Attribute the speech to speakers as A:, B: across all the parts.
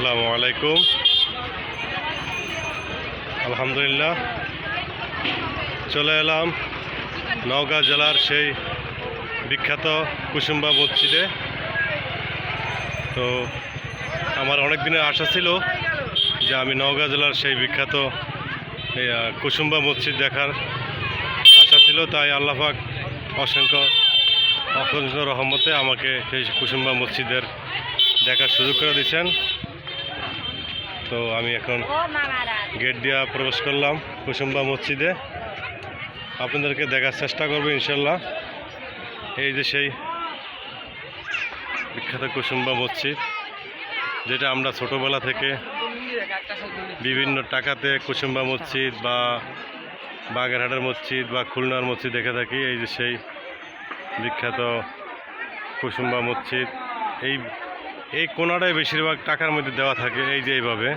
A: আসসালামু আলাইকুম। আলহামদুলিল্লাহ। চলে এলাম নওগাঁ জেলার সেই বিখ্যাত কুসুম্বা মসজিদে। তো আমার অনেক দিনের আশা ছিল যে আমি নওগাঁ জেলার সেই বিখ্যাত কুসুম্বা মসজিদ দেখার আশা ছিল। তাই আল্লাহাক অসংখ্য অসংখ্য রহমতে আমাকে সেই কুসুম্বা মসজিদের দেখার সুযোগ করে দিচ্ছেন তো আমি এখন গেট দিয়া প্রবেশ করলাম কুসুম্বা মসজিদে। আপনাদেরকে দেখার চেষ্টা করব ইনশাল্লাহ। এই যে সেই বিখ্যাত কুসুম্বা মসজিদ যেটা আমরা ছোটোবেলা থেকে বিভিন্ন টাকাতে কুসুম্বা মসজিদ বা বাগেরহাটের মসজিদ বা খুলনার মসজিদ দেখে থাকি। এই যে সেই বিখ্যাত কুসুম্বা মসজিদ এই এই কোনাটাই বেশিরভাগ টাকার মধ্যে দেওয়া থাকে, এই যে এইভাবে।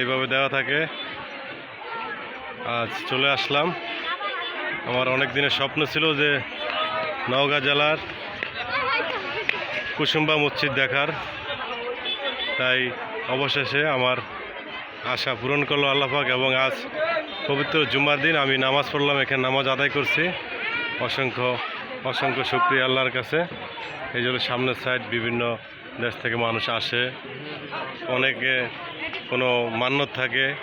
A: এইভাবে দেওয়া থাকে। আজ চলে আসলাম। আমার অনেক দিনের স্বপ্ন ছিল যে নওগাঁ জেলার কুসুম্বা মসজিদ দেখার। তাই অবশেষে আমার আশা পূরণ করল আল্লাহাক এবং আজ পবিত্র জুম্মার দিন আমি নামাজ পড়লাম, এখানে নামাজ আদায় করছি। অসংখ্য অসংখ্য শুক্রিয়া আল্লাহর কাছে। এই জন্য সামনের সাইড বিভিন্ন দেশ থেকে মানুষ আসে। অনেকে কোনো মান্যত থাকে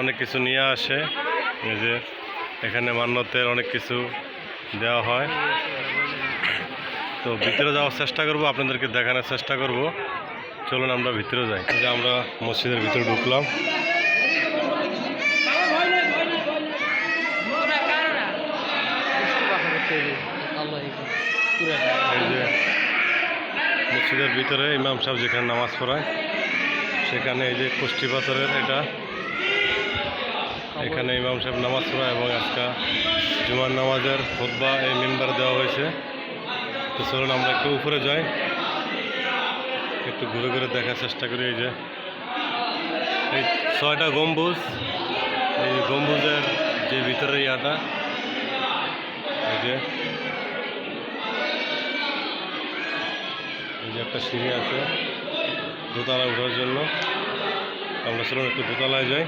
A: অনেক কিছু নিয়ে আসে। এই যে এখানে মান্যতের অনেক কিছু দেওয়া হয়। তো ভিতরে যাওয়ার চেষ্টা করব আপনাদেরকে দেখানোর চেষ্টা করব। চলুন আমরা ভিতরে যাই। যে আমরা মসজিদের ভিতরে ঢুকলাম। এই যে মসজিদের ভিতরে ইমাম সাহেব যেখানে নামাজ পড়ায় সেখানে এই যে কুষ্টি পাথরের এটা। এখানে ইমাম সাহেব নামাজ পড়ায় এবং আজকে জুমার নামাজের খোদবা এই মেম্বার দেওয়া হয়েছে। তো চলুন আমরা একটু উপরে যাই। একটু ঘুরে ঘুরে দেখার চেষ্টা করি এই যে। এই ছয়টা গম্বুজ এই গম্বুজের যে ভিতরে ইয়াটা এই যে একটা সিঁড়ি আছে দোতলা ওঠার জন্য। আমরা চলুন একটু দোতলায় যাই।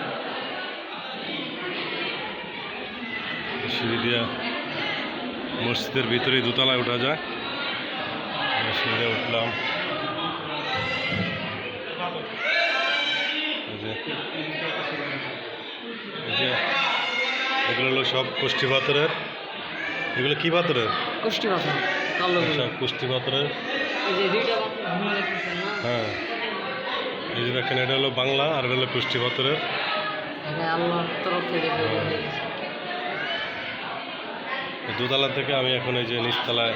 A: সিঁড়ি দিয়া মসজিদের ভিতরেই দোতলায় ওঠা যায়। সিঁড়িতে উঠলাম। এগুলো হলো সব কুষ্টি পাথরের। এগুলো কি পাথরের?
B: কুষ্টি কালো
A: সব কুষ্টি পাথরের। হ্যাঁ। এই যে দেখেন এটা হলো বাংলা আর এটা হলো কুষ্টি পাথরের।
B: হয়ে।
A: দোতলা থেকে আমি এখন এই যে নিচতলায়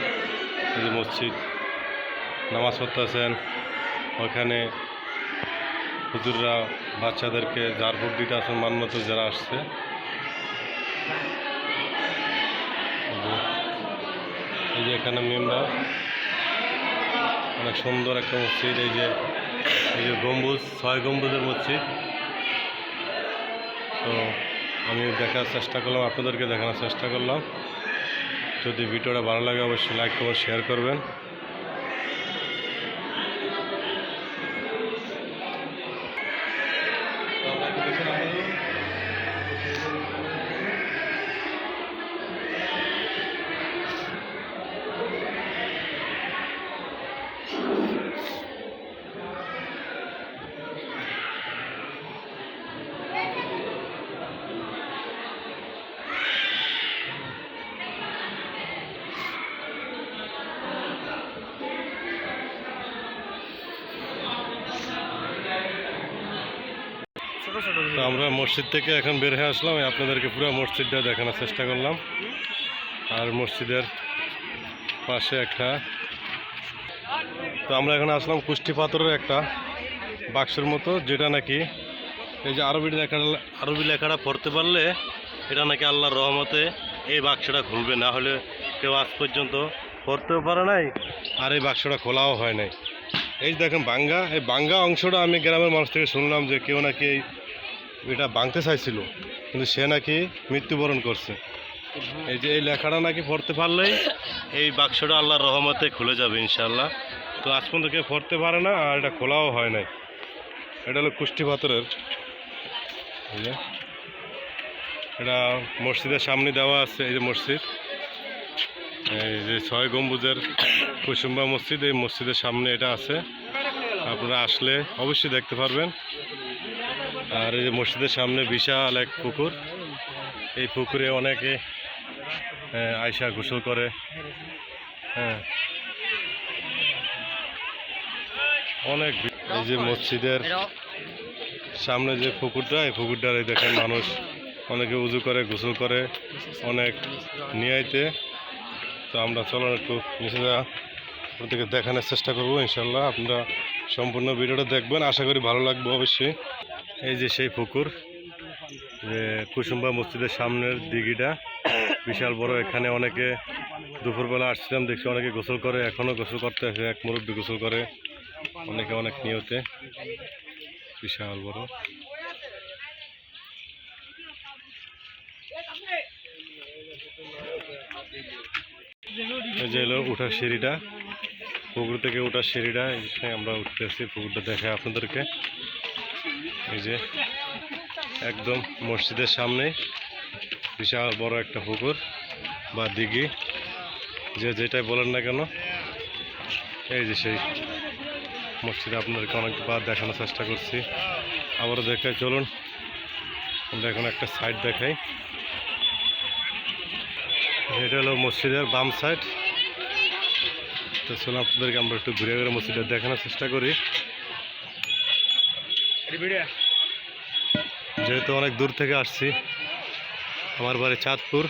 A: এই যে মসজিদ নামাজ পড়তেছেন। ওখানে হুজুররা বাচ্চাদেরকে ঝাড় ফুট দিতে আসেন মান্যত যারা আসছে। এই যে- এই যে এখানে মেম্বার। অনেক সুন্দর একটা মসজিদ, এই যে এই যে গম্বুজ, ছয় গম্বুজের মসজিদ। তো আমি দেখার চেষ্টা করলাম, আপনাদেরকে দেখানোর চেষ্টা করলাম। যদি ভিডিওটা ভালো লাগে, অবশ্যই লাইক করবেন শেয়ার করবেন। তো আমরা মসজিদ থেকে এখন বের হয়ে আসলাম আপনাদেরকে পুরো মসজিদটা দেখানোর চেষ্টা করলাম। আর মসজিদের পাশে একটা তো আমরা এখন আসলাম কুষ্টি পাথরের একটা বাক্সের মতো, যেটা নাকি এই যে আরবি লেখা আরবি লেখাটা পড়তে পারলে এটা নাকি আল্লাহর রহমতে এই বাক্সটা খুলবে, না হলে কেউ আজ পর্যন্ত পড়তেও পারে নাই, আর এই বাক্সটা খোলাও হয় নাই। এই দেখেন বাঙ্গা, এই বাঙ্গা অংশটা আমি গ্রামের মানুষ থেকে শুনলাম যে কেউ নাকি এই এটা ভাঙতে চাইছিল, কিন্তু সে নাকি মৃত্যুবরণ করছে। এই যে এই লেখাটা নাকি পড়তে পারলেই এই বাক্সটা আল্লাহর রহমতে খুলে যাবে ইনশাল্লাহ তো আজ পর্যন্ত কেউ পড়তে পারে না, আর এটা খোলাও হয় নাই। এটা হলো কুষ্টি পাথরের এটা মসজিদের সামনে দেওয়া আছে, এই যে মসজিদ। এই যে ছয় গম্বুজের কুসুম্বা মসজিদ, এই মসজিদের সামনে এটা আছে। আপনারা আসলে অবশ্যই দেখতে পারবেন। আর এই যে মসজিদের সামনে বিশাল এক পুকুর। এই পুকুরে অনেকে আহ, আয়সা গোসল করে। হ্যাঁ। অনেক এই যে মসজিদের সামনে যে পুকুরটা এই পুকুরটার এই দেখেন মানুষ অনেকে উজু করে গোসল করে অনেক নিয়াইতে। তো আমরা চলুন একটু নিচে আপনাদেরকে দেখানোর চেষ্টা করব ইনশাল্লাহ। আপনারা সম্পূর্ণ ভিডিওটা দেখবেন। আশা করি ভালো লাগবে অবশ্যই। এই যে সেই পুকুর, যে কুসুম্বা মসজিদের সামনের দিঘিটা, বিশাল বড়। এখানে অনেকে দুপুরবেলা আসছিলাম, দেখছি অনেকে গোসল করে এখনও গোসল করতে আসে, এক মুরব্বী গোসল করে, অনেকে অনেক নিয়তে। বিশাল বড়। যে হলো উঠার সিঁড়িটা, পুকুর থেকে উঠার সিঁড়িটা এখানে আমরা উঠতেছি পুকুরটা দেখে আপনাদেরকে। এই যে একদম মসজিদের সামনে বিশাল বড় একটা পুকুর বা দিঘি, যে যেটাই বলেন না কেন, এই যে সেই মসজিদে আপনাদেরকে অনেকবার দেখানোর চেষ্টা করছি। আবারও দেখে চলুন। আমরা এখন একটা সাইড দেখাই। এটা হলো মসজিদের বাম সাইড তো চলুন আপনাদেরকে আমরা একটু ঘুরে ঘুরে মসজিদটা দেখানোর চেষ্টা করি। যেহেতু অনেক দূর থেকে আসছি, আমার বাড়ি চাঁদপুর।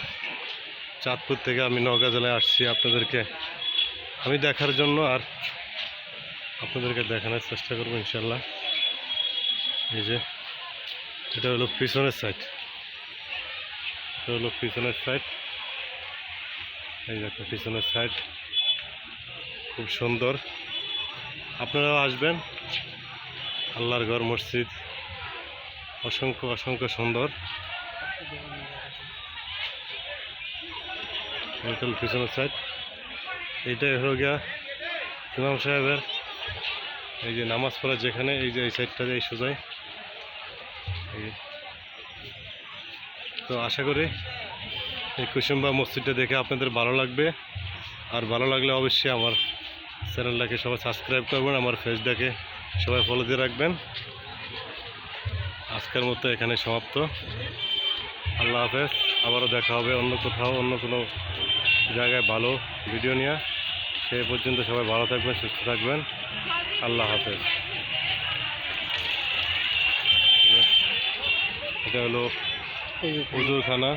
A: চাঁদপুর থেকে আমি নওগাঁ জেলায় আসছি আপনাদেরকে। আমি দেখার জন্য আর আপনাদেরকে দেখানোর চেষ্টা করব ইনশাল্লাহ এই যে, এটা হলো পিছনের সাইড এটা হলো পিছনের সাইড এই দেখো, পিছনের সাইড খুব সুন্দর। আপনারাও আসবেন। আল্লাহর ঘর মসজিদ। অসংখ্য অসংখ্য সুন্দর। পিছনের সাইড এইটাই হলো গিয়া ইমাম সাহেবের এই যে নামাজ পড়া যেখানে, এই যে এই সাইডটা এই সোজাই তো আশা করি এই কুসুম্বা মসজিদটা দেখে আপনাদের ভালো লাগবে। আর ভালো লাগলে অবশ্যই আমার চ্যানেলটাকে সবাই সাবস্ক্রাইব করবেন, আমার ফেসটাকে সবাই ফলো দিয়ে রাখবেন। আজকের মতো এখানে সমাপ্ত। আল্লাহ হাফেজ আবারও দেখা হবে অন্য কোথাও অন্য কোনো জায়গায় ভালো ভিডিও নিয়ে। সেই পর্যন্ত সবাই ভালো থাকবেন সুস্থ থাকবেন। আল্লাহ হাফেজ। এটা হলো উজুরখানা